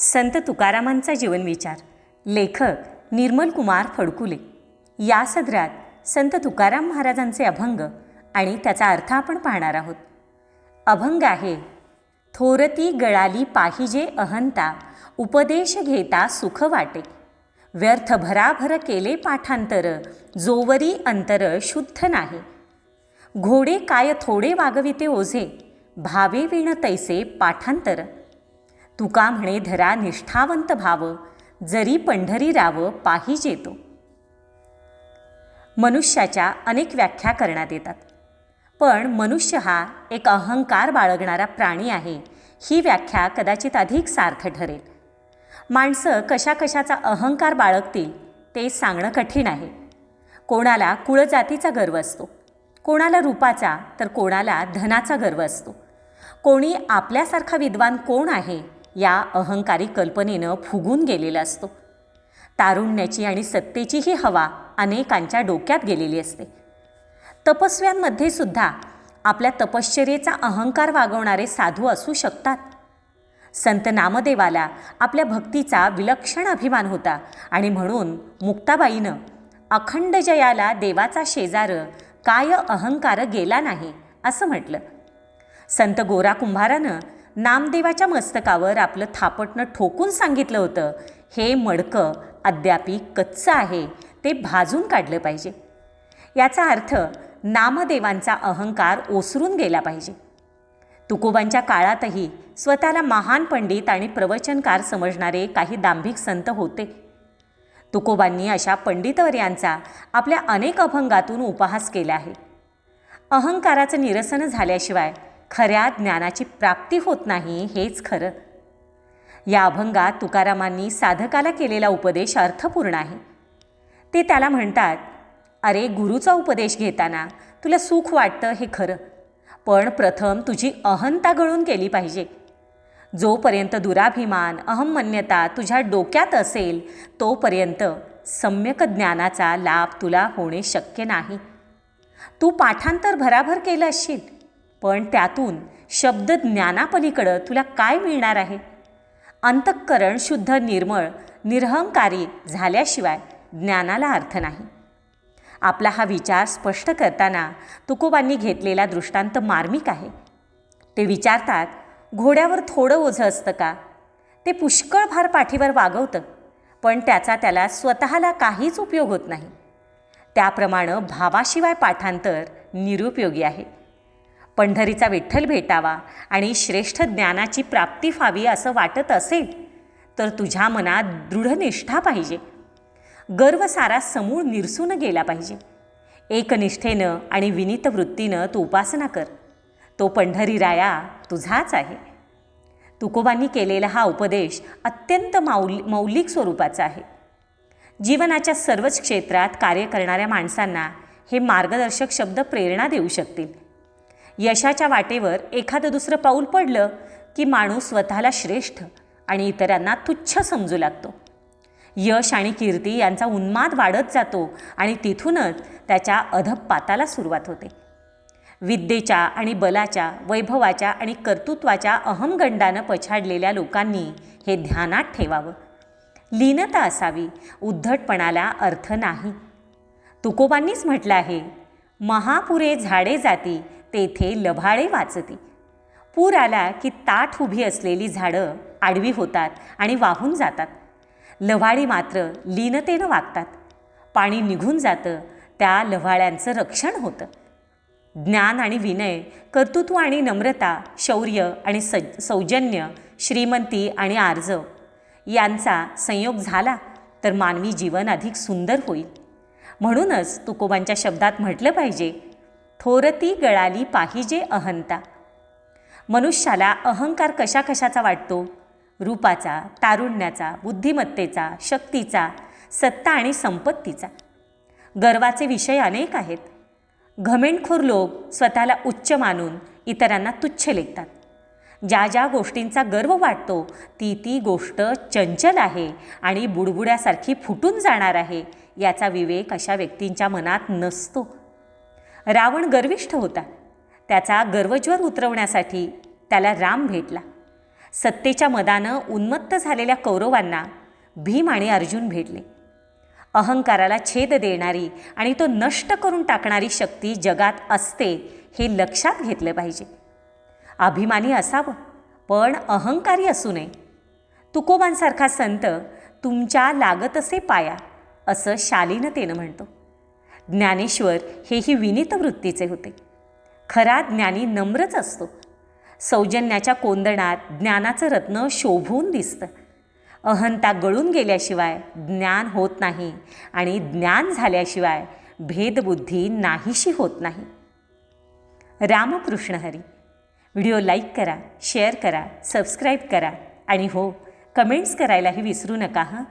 संत तुकारामांचा जीवनविचार लेखक निर्मल कुमार फडकुले. या सदरात संत तुकाराम महाराजांचे अभंग आणि त्याचा अर्थ आपण पाहणार आहोत. अभंग आहे थोरती गळाली पाहिजे अहंता उपदेश घेता सुख वाटे. व्यर्थ भराभर केले पाठांतर जोवरी अंतर शुद्ध नाही. घोडे काय थोडे वागविते ओझे भावे विण तैसे पाठांतर. तुका म्हणे धरा निष्ठावंत भाव जरी पंढरी राव पाहिजे तो. मनुष्याच्या अनेक व्याख्या करण्यात येतात. पण मनुष्य हा एक अहंकार बाळगणारा प्राणी आहे ही व्याख्या कदाचित अधिक सार्थ ठरेल. माणसं कशा कशाचा अहंकार बाळगतील ते सांगणं कठीण आहे. कोणाला कुळजातीचा गर्व असतो कोणाला रूपाचा तर कोणाला धनाचा गर्व असतो. कोणी आपल्यासारखा विद्वान कोण आहे या अहंकारी कल्पनेनं फुगून गेलेला असतो. तारुण्याची आणि सत्तेची ही हवा अनेकांच्या डोक्यात गेलेली असते. तपस्व्यांमध्ये सुद्धा आपल्या तपश्चर्येचा अहंकार वागवणारे साधू असू शकतात. संत नामदेवाला आपल्या भक्तीचा विलक्षण अभिमान होता आणि म्हणून मुक्ताबाईनं अखंड जयाला देवाचा शेजार काय अहंकार गेला नाही असं म्हटलं. संत गोरा कुंभारानं नामदेवाच्या मस्तकावर आपलं थापटणं ठोकून सांगितलं होतं. हे मडकं अद्यापी कच्चं आहे ते भाजून काढलं पाहिजे. याचा अर्थ नामदेवांचा अहंकार ओसरून गेला पाहिजे. तुकोबांच्या काळातही स्वतःला महान पंडित आणि प्रवचनकार समजणारे काही दांभिक संत होते. तुकोबांनी अशा पंडितवर्यांचा आपल्या अनेक अभंगातून उपहास केला आहे. अहंकाराचं निरसन झाल्याशिवाय खऱ्या ज्ञानाची प्राप्ती होत नाही हेच खरं. या अभंगात तुकारामांनी साधकाला केलेला उपदेश अर्थपूर्ण आहे. ते त्याला म्हणतात अरे गुरुचा उपदेश घेताना तुला सुख वाटतं हे खरं पण प्रथम तुझी अहंता गळून केली पाहिजे. जोपर्यंत दुराभिमान अहमन्यता तुझ्या डोक्यात असेल तोपर्यंत सम्यक ज्ञानाचा लाभ तुला होणे शक्य नाही. तू पाठांतर भराभर केलं असशील पण त्यातून शब्द ज्ञानापलीकडं तुला काय मिळणार आहे? अंतःकरण शुद्ध निर्मळ निरहंकारी झाल्याशिवाय ज्ञानाला अर्थ नाही. आपला हा विचार स्पष्ट करताना तुकोबांनी घेतलेला दृष्टांत मार्मिक आहे. ते विचारतात घोड्यावर थोडं ओझं असतं का? ते पुष्कळ भार पाठीवर वागवतं पण त्याचा त्याला स्वतःला काहीच उपयोग होत नाही. त्याप्रमाणे भावाशिवाय पाठांतर निरुपयोगी आहे. पंढरीचा विठ्ठल भेटावा आणि श्रेष्ठ ज्ञानाची प्राप्ती व्हावी असं वाटत असेल तर तुझ्या मनात दृढनिष्ठा पाहिजे. गर्व सारा समूळ निरसून गेला पाहिजे. एकनिष्ठेनं आणि विनीत वृत्तीनं तू उपासना कर. तो पंढरी राया तुझाच आहे. तुकोबांनी केलेला हा उपदेश अत्यंत माऊल मौलिक स्वरूपाचा आहे. जीवनाच्या सर्वच क्षेत्रात कार्य करणाऱ्या माणसांना हे मार्गदर्शक शब्द प्रेरणा देऊ शकतील. यशाच्या वाटेवर एखादं दुसरं पाऊल पडलं की माणूस स्वतःला श्रेष्ठ आणि इतरांना तुच्छ समजू लागतो. यश आणि कीर्ती यांचा उन्माद वाढत जातो आणि तिथूनच त्याच्या अधपाताला सुरुवात होते. विद्येच्या आणि बलाच्या वैभवाच्या आणि कर्तृत्वाच्या अहमगंडानं पछाडलेल्या लोकांनी हे ध्यानात ठेवावं. लीनता असावी उद्धटपणाला अर्थ नाही. तुकोबांनीच म्हटलं आहे महापुरे झाडे जाती तेथे लभाळे वाचती. पूर आला की ताठ उभी असलेली झाडं आडवी होतात आणि वाहून जातात. लव्हाळी मात्र लीनतेनं वागतात. पाणी निघून जातं त्या लव्हाळ्यांचं रक्षण होतं. ज्ञान आणि विनय कर्तृत्व आणि नम्रता शौर्य आणि सज सौजन्य श्रीमंती आणि आर्जव यांचा संयोग झाला तर मानवी जीवन अधिक सुंदर होईल. म्हणूनच तुकोबांच्या शब्दात म्हटलं पाहिजे थोरती गळाली पाहिजे अहंता. मनुष्याला अहंकार कशा कशाचा वाटतो? रूपाचा तारुण्याचा बुद्धिमत्तेचा शक्तीचा सत्ता आणि संपत्तीचा. गर्वाचे विषय अनेक आहेत. घमेंडखोर लोक स्वतःला उच्च मानून इतरांना तुच्छ लेखतात. ज्या ज्या गोष्टींचा गर्व वाटतो ती ती गोष्ट चंचल आहे आणि बुडबुड्यासारखी फुटून जाणार आहे याचा विवेक अशा व्यक्तींच्या मनात नसतो. रावण गर्विष्ठ होता. त्याचा गर्वज्वर उतरवण्यासाठी त्याला राम भेटला. सत्तेच्या मदानं उन्मत्त झालेल्या कौरवांना भीम आणि अर्जुन भेटले. अहंकाराला छेद देणारी आणि तो नष्ट करून टाकणारी शक्ती जगात असते हे लक्षात घेतलं पाहिजे. अभिमानी असावं पण अहंकारी असू नये. तुकोबांसारखा संत तुमच्या लागतसे पाया असं शालीनतेनं म्हणतो. ज्ञानेश्वर हेही विनीत वृत्तीचे होते. खरा ज्ञानी नम्रच असतो. सौजन्याच्या कोंदणात ज्ञानाचं रत्न शोभून दिसतं. अहंता गळून गेल्याशिवाय ज्ञान होत नाही आणि ज्ञान झाल्याशिवाय भेदबुद्धी नाहीशी होत नाही. रामकृष्ण हरी. व्हिडिओ लाईक करा शेअर करा सबस्क्राईब करा आणि हो कमेंट्स करायलाही विसरू नका हां?